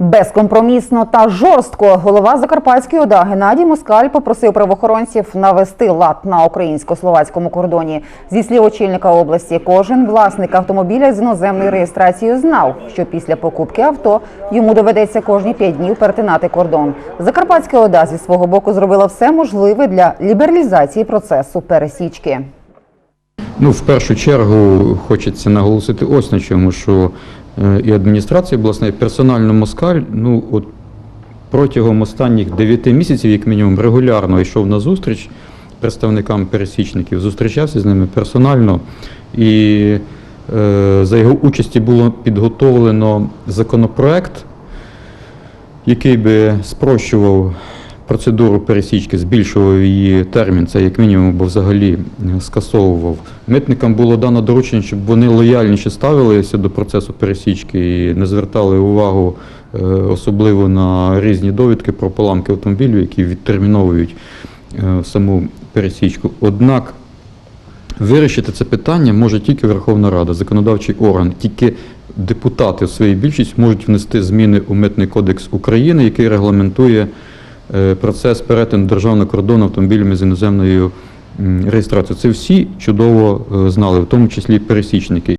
Безкомпромісно та жорстко голова Закарпатської ОДА Геннадій Москаль попросив правоохоронців навести лад на українсько-словацькому кордоні. Зі слів очільника області, кожен власник автомобіля з іноземною реєстрацією знав, що після покупки авто йому доведеться кожні п'ять днів перетинати кордон. Закарпатська ОДА зі свого боку зробила все можливе для лібералізації процесу пересічки. Ну, в першу чергу хочеться наголосити ось на чому, що і адміністрація обласна, і персонально Москаль, ну от протягом останніх 9 місяців, як мінімум, регулярно йшов на зустріч представникам пересічників, зустрічався з ними персонально, і е, за його участі було підготовлено законопроект, який би спрощував процедуру пересічки, збільшував її термін, це як мінімум, бо взагалі е, скасовував. Митникам було дано доручення, щоб вони лояльніше ставилися до процесу пересічки і не звертали увагу е, особливо на різні довідки про поламки автомобілів, які відтерміновують е, саму пересічку. Однак Вирішити це питання може тільки Верховна Рада, законодавчий орган. Тільки депутати в своїй більшості можуть внести зміни у Митний кодекс України, який регламентує процес перетину державного кордону автомобілями з іноземною реєстрацією. Це всі чудово е, знали, в тому числі пересічники.